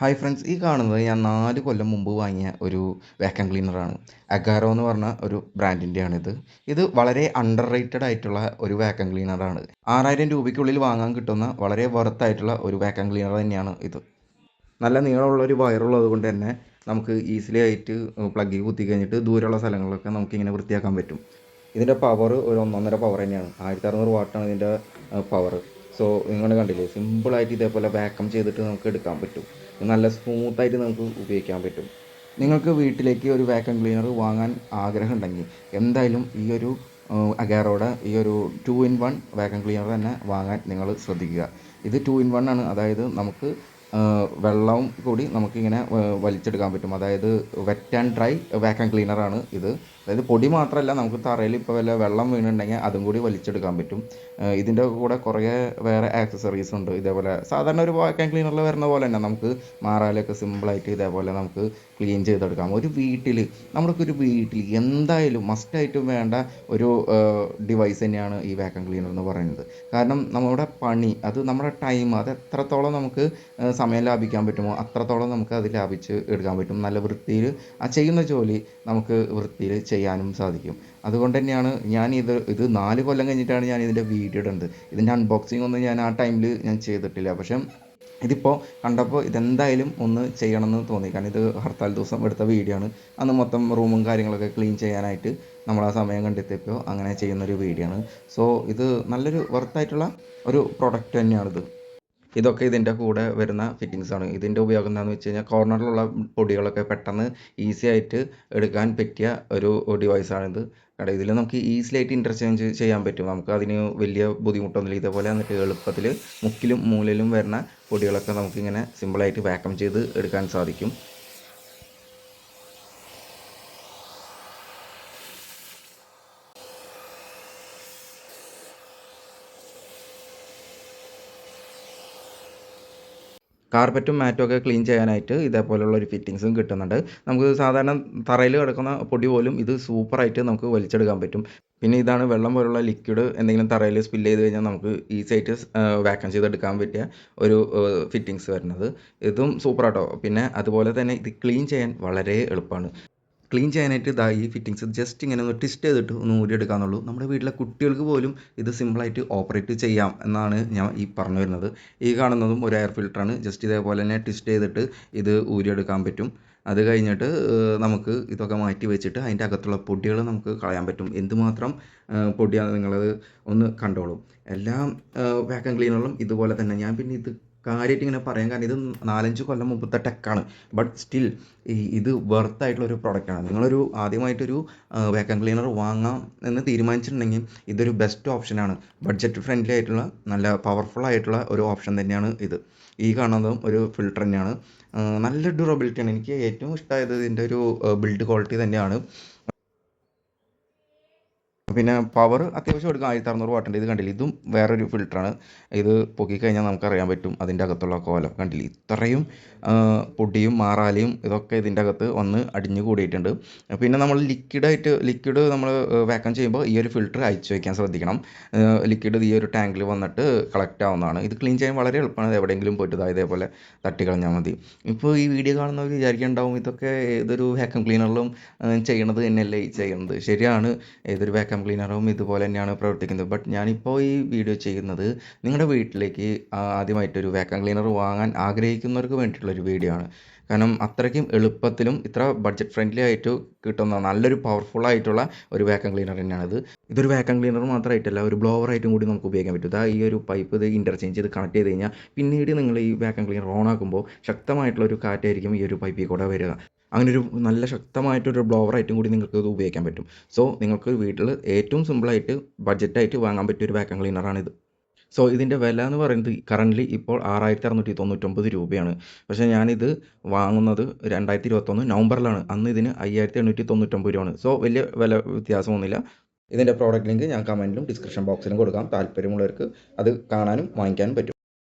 Hi friends ഈ കാണുന്നത് ഞാൻ നാല് കൊല്ലം മുമ്പ് വാങ്ങിയ ഒരു വാക്യൂം ക്ലീനറാണ് അഗാരോ എന്ന് പറഞ്ഞ ഒരു ബ്രാൻഡിന്റെയാണിത് ഇത് വളരെ അണ്ടർ റേറ്റഡ് ആയിട്ടുള്ള ഒരു വാക്യൂം ക്ലീനറാണ് ആറായിരം രൂപയ്ക്കുള്ളിൽ വാങ്ങാൻ കിട്ടുന്ന വളരെ വർത്ത് ആയിട്ടുള്ള ഒരു വാക്യൂം ക്ലീനർ തന്നെയാണ് ഇത്. നല്ല നീളമുള്ള ഒരു വയറുള്ളത് കൊണ്ട് തന്നെ നമുക്ക് ഈസിലി ആയിട്ട് പ്ലഗ് കുത്തി കഴിഞ്ഞിട്ട് ദൂരെയുള്ള സ്ഥലങ്ങളിലൊക്കെ നമുക്കിങ്ങനെ വൃത്തിയാക്കാൻ പറ്റും. ഇതിന്റെ പവർ ഒരു ഒന്നൊന്നര പവർ തന്നെയാണ്. ആയിരത്തി അറുന്നൂറ് വാട്ടാണ് ഇതിന്റെ പവർ സോ നിങ്ങൾ കണ്ടില്ലേ? സിമ്പിളായിട്ട് ഇതേപോലെ വാക്കം ചെയ്തിട്ട് നമുക്ക് എടുക്കാൻ പറ്റും. നല്ല സ്മൂത്തായിട്ട് നമുക്ക് ഉപയോഗിക്കാൻ പറ്റും. നിങ്ങൾക്ക് വീട്ടിലേക്ക് ഒരു വാക്വം ക്ലീനർ വാങ്ങാൻ ആഗ്രഹം ഉണ്ടെങ്കിൽ എന്തായാലും ഈ ഒരു അഗാറോടെ ഈ ഒരു two in one vacuum cleaner തന്നെ വാങ്ങാൻ നിങ്ങൾ ശ്രദ്ധിക്കുക. ഇത് ടു ഇൻ വൺ ആണ്. അതായത് നമുക്ക് വെള്ളവും കൂടി നമുക്കിങ്ങനെ വലിച്ചെടുക്കാൻ പറ്റും. അതായത് വെറ്റ് ആൻഡ് ഡ്രൈ വാക്യൂം ക്ലീനറാണ് ഇത്. അതായത് പൊടി മാത്രമല്ല നമുക്ക് തറയിൽ ഇപ്പോൾ വല്ല വെള്ളം വീണുണ്ടെങ്കിൽ അതും കൂടി വലിച്ചെടുക്കാൻ പറ്റും. ഇതിന്റെ കൂടെ കുറേ വേറെ ആക്സസറീസ് ഉണ്ട്. ഇതേപോലെ സാധാരണ ഒരു വാക്യൂം ക്ലീനറിൽ വരുന്ന പോലെ തന്നെ നമുക്ക് മാറാലൊക്കെ സിമ്പിളായിട്ട് ഇതേപോലെ നമുക്ക് ക്ലീൻ ചെയ്തെടുക്കാം. ഒരു വീട്ടിൽ നമ്മൾക്ക് ഒരു വീട്ടിൽ എന്തായാലും മസ്റ്റായിട്ടും വേണ്ട ഒരു ഡിവൈസ് തന്നെയാണ് ഈ വാക്യൂം ക്ലീനർ എന്ന് പറയുന്നത്. കാരണം നമ്മുടെ പണി അത് നമ്മുടെ ടൈം അത് എത്രത്തോളം നമുക്ക് സമയം ലാഭിക്കാൻ പറ്റുമോ അത്രത്തോളം നമുക്ക് അത് ലാഭിച്ച് എടുക്കാൻ പറ്റും. നല്ല വൃത്തിയിൽ ആ ചെയ്യുന്ന ജോലി നമുക്ക് വൃത്തിയിൽ ചെയ്യാനും സാധിക്കും. അതുകൊണ്ട് തന്നെയാണ് ഞാൻ ഇത് ഇത് നാല് കൊല്ലം കഴിഞ്ഞിട്ടാണ് ഞാൻ ഇതിന്റെ വീഡിയോ ഇടുന്നത്. ഇതിന്റെ അൺബോക്സിംഗ് ഒന്നും ഞാൻ ആ ടൈമിൽ ഞാൻ ചെയ്തിട്ടില്ല. പക്ഷേ ഇതിപ്പോൾ കണ്ടപ്പോൾ ഇതെന്തായാലും ഒന്ന് ചെയ്യണമെന്ന് തോന്നി. കാരണം ഇത് ഹർത്താൽ ദിവസം എടുത്ത വീഡിയോ ആണ്. അന്ന് മൊത്തം റൂമും കാര്യങ്ങളൊക്കെ ക്ലീൻ ചെയ്യാനായിട്ട് നമ്മൾ ആ സമയം കണ്ടെത്തിയപ്പോൾ അങ്ങനെ ചെയ്യുന്നൊരു വീഡിയോ ആണ്. സോ ഇത് നല്ലൊരു വർത്തായിട്ടുള്ള ഒരു പ്രൊഡക്റ്റ് തന്നെയാണിത്. ഇതൊക്കെ ഇതിന്റെ കൂടെ വരുന്ന ഫിറ്റിങ്സ് ആണ്. ഇതിന്റെ ഉപയോഗം എന്താണെന്ന് വെച്ച് കഴിഞ്ഞാൽ കോർണറിലുള്ള പൊടികളൊക്കെ പെട്ടെന്ന് ഈസി ആയിട്ട് എടുക്കാൻ പറ്റിയ ഒരു ഡിവൈസാണിത് കാരണം ഇതിൽ നമുക്ക് ഈസിലി ആയിട്ട് ഇന്റർചേഞ്ച് ചെയ്യാൻ പറ്റും. നമുക്ക് അതിന് വലിയ ബുദ്ധിമുട്ടൊന്നുമില്ല. ഇതേപോലെ എന്നിട്ട് എളുപ്പത്തിൽ മുക്കിലും മൂലയിലും വരുന്ന പൊടികളൊക്കെ നമുക്കിങ്ങനെ സിമ്പിളായിട്ട് വാക്കം ചെയ്ത് എടുക്കാൻ സാധിക്കും. കാർപ്പറ്റും മാറ്റും ഒക്കെ ക്ലീൻ ചെയ്യാനായിട്ട് ഇതേപോലെയുള്ള ഒരു ഫിറ്റിങ്സും കിട്ടുന്നുണ്ട്. നമുക്ക് സാധാരണ തറയിൽ കിടക്കുന്ന പൊടി പോലും ഇത് സൂപ്പറായിട്ട് നമുക്ക് വലിച്ചെടുക്കാൻ പറ്റും. പിന്നെ ഇതാണ് വെള്ളം പോലുള്ള ലിക്വിഡ് എന്തെങ്കിലും തറയിൽ സ്പില്ല് ചെയ്ത് കഴിഞ്ഞാൽ നമുക്ക് ഈസി ആയിട്ട് വാക്കം ചെയ്തെടുക്കാൻ പറ്റിയ ഒരു ഫിറ്റിങ്സ് വരുന്നത്. ഇതും സൂപ്പറാട്ടോ പിന്നെ അതുപോലെ തന്നെ ഇത് ക്ലീൻ ചെയ്യാൻ വളരെ എളുപ്പമാണ്. ക്ലീൻ ചെയ്യാനായിട്ട് ഇതാ ഈ ഫിറ്റിങ്സ് ജസ്റ്റ് ഇങ്ങനെ ഒന്ന് ട്വിസ്റ്റ് ചെയ്തിട്ട് ഒന്ന് ഊരിയെടുക്കാന്നുള്ളൂ നമ്മുടെ വീട്ടിലെ കുട്ടികൾക്ക് പോലും ഇത് സിമ്പിളായിട്ട് ഓപ്പറേറ്റ് ചെയ്യാം എന്നാണ് ഞാൻ ഈ പറഞ്ഞു വരുന്നത്. ഈ കാണുന്നതും ഒരു എയർ ഫിൽറ്ററാണ് ജസ്റ്റ് ഇതേപോലെ തന്നെ ട്വിസ്റ്റ് ചെയ്തിട്ട് ഇത് ഊരിയെടുക്കാൻ പറ്റും. അത് കഴിഞ്ഞിട്ട് നമുക്ക് ഇതൊക്കെ മാറ്റി വെച്ചിട്ട് അതിന്റെ അകത്തുള്ള പൊടികൾ നമുക്ക് കളയാൻ പറ്റും. എന്തുമാത്രം പൊടിയാണ് നിങ്ങളത് ഒന്ന് കണ്ടോളൂ. എല്ലാ വാക്യൂം ക്ലീനറും ഇതുപോലെ തന്നെ. ഞാൻ പിന്നെ ഇത് കാര്യമായിട്ട് ഇങ്ങനെ പറയാൻ കാരണം ഇത് നാലഞ്ച് കൊല്ലം മുമ്പത്തെ ടെക്കാണ് ബട്ട് സ്റ്റിൽ ഇത് വെർത്ത് ആയിട്ടുള്ള ഒരു പ്രൊഡക്റ്റാണ് നിങ്ങളൊരു ആദ്യമായിട്ടൊരു വാക്യൂം ക്ലീനർ വാങ്ങാം എന്ന് തീരുമാനിച്ചിട്ടുണ്ടെങ്കിൽ ഇതൊരു ബെസ്റ്റ് ഓപ്ഷനാണ് ബഡ്ജറ്റ് ഫ്രണ്ട്ലി ആയിട്ടുള്ള നല്ല പവർഫുൾ ആയിട്ടുള്ള ഒരു ഓപ്ഷൻ തന്നെയാണ് ഇത്. ഈ കാണുന്നതും ഒരു ഫിൽട്ടർ തന്നെയാണ്. നല്ല ഡ്യൂറബിലിറ്റിയാണ് എനിക്ക് ഏറ്റവും ഇഷ്ടമായത് ഇതിന്റെ ഒരു ബിൽഡ് ക്വാളിറ്റി തന്നെയാണ്. പിന്നെ പവർ അത്യാവശ്യം എടുക്കാം. ആയിരത്തി അറുന്നൂറ് വാട്ടിന്റെ ഇത് കണ്ടില്ല? ഇതും വേറൊരു ഫിൽറ്ററാണ് ഇത് പൊക്കിക്കഴിഞ്ഞാൽ നമുക്കറിയാൻ പറ്റും അതിന്റെ അകത്തുള്ള കോലം. കണ്ടില്ല? ഇത്രയും പൊടിയും മാറാലയും ഇതൊക്കെ ഇതിന്റെ അകത്ത് വന്ന് അടിഞ്ഞു കൂടിയിട്ടുണ്ട്. പിന്നെ നമ്മൾ ലിക്വിഡായിട്ട് ലിക്വിഡ് നമ്മൾ വാക്കം ചെയ്യുമ്പോൾ ഈ ഒരു ഫിൽറ്റർ അയച്ചു വയ്ക്കാൻ ശ്രദ്ധിക്കണം. ലിക്വിഡ് ഈ ഒരു ടാങ്കിൽ വന്നിട്ട് കളക്ട് ആവുന്നതാണ്. ഇത് ക്ലീൻ ചെയ്യാൻ വളരെ എളുപ്പമാണ്. എവിടെയെങ്കിലും പോയിട്ട് ഇതേപോലെ തട്ടി കളഞ്ഞാൽ മതി. ഇപ്പോൾ ഈ വീഡിയോ കാണുന്നവർ വിചാരിക്കുന്നുണ്ടാവും ഇതൊക്കെ ഏതൊരു വാക്കം ക്ലീനറിലും ചെയ്യണത് തന്നെയല്ലേ ചെയ്യുന്നത് ശരിയാണ്. ഏതൊരു വാക്കം ക്ലീനറും ഇതുപോലെ തന്നെയാണ് പ്രവർത്തിക്കുന്നത്. ബട്ട് ഞാനിപ്പോൾ ഈ വീഡിയോ ചെയ്യുന്നത് നിങ്ങളുടെ വീട്ടിലേക്ക് ആദ്യമായിട്ടൊരു വാക്വം ക്ലീനർ വാങ്ങാൻ ആഗ്രഹിക്കുന്നവർക്ക് വേണ്ടിയിട്ടുള്ളൊരു വീഡിയോ ആണ്. കാരണം അത്രയ്ക്കും എളുപ്പത്തിലും ഇത്ര ബഡ്ജറ്റ് ഫ്രണ്ട്ലി ആയിട്ട് കിട്ടുന്ന നല്ലൊരു പവർഫുൾ ആയിട്ടുള്ള ഒരു വാക്വം ക്ലീനർ തന്നെയാണിത് ഇതൊരു വാക്വം ക്ലീനർ മാത്രമായിട്ടല്ല ഒരു ബ്ലോവർ ആയിട്ടും കൂടി നമുക്ക് ഉപയോഗിക്കാൻ പറ്റും. ഇതാ ഈ ഒരു പൈപ്പ് ഇത് ഇന്റർചേഞ്ച് ചെയ്ത് കണക്ട് ചെയ്ത് കഴിഞ്ഞാൽ പിന്നീട് നിങ്ങൾ ഈ വാക്വം ക്ലീനർ ഓൺ ആക്കുമ്പോൾ ശക്തമായിട്ടുള്ള ഒരു കാറ്റായിരിക്കും ഈ ഒരു പൈപ്പിൽ കൂടെ വരിക. അങ്ങനെ ഒരു നല്ല ശക്തമായിട്ടൊരു ബ്ലോവർ ആയിട്ടും കൂടി നിങ്ങൾക്ക് ഇത് ഉപയോഗിക്കാൻ പറ്റും. സോ നിങ്ങൾക്ക് വീട്ടിൽ ഏറ്റവും സിമ്പിളായിട്ട് ബഡ്ജറ്റായിട്ട് വാങ്ങാൻ പറ്റിയ ഒരു വാക്കം ക്ലീനറാണിത് സോ ഇതിന്റെ വില എന്ന് പറയുന്നത് കറന്റ്ലി ഇപ്പോൾ ആറായിരത്തി അറുന്നൂറ്റി തൊണ്ണൂറ്റൊമ്പത് രൂപയാണ്. പക്ഷേ ഞാനിത് വാങ്ങുന്നത് രണ്ടായിരത്തി ഇരുപത്തൊന്ന് നവംബറിലാണ്. അന്ന് ഇതിന് അയ്യായിരത്തി എണ്ണൂറ്റി തൊണ്ണൂറ്റൊമ്പത് രൂപയാണ്. സോ വലിയ വില വ്യത്യാസമൊന്നുമില്ല. ഇതിന്റെ പ്രോഡക്റ്റ് ലിങ്ക് ഞാൻ കമന്റിലും ഡിസ്ക്രിപ്ഷൻ ബോക്സിലും കൊടുക്കാം. താല്പര്യമുള്ളവർക്ക് അത് കാണാനും വാങ്ങിക്കാനും പറ്റും.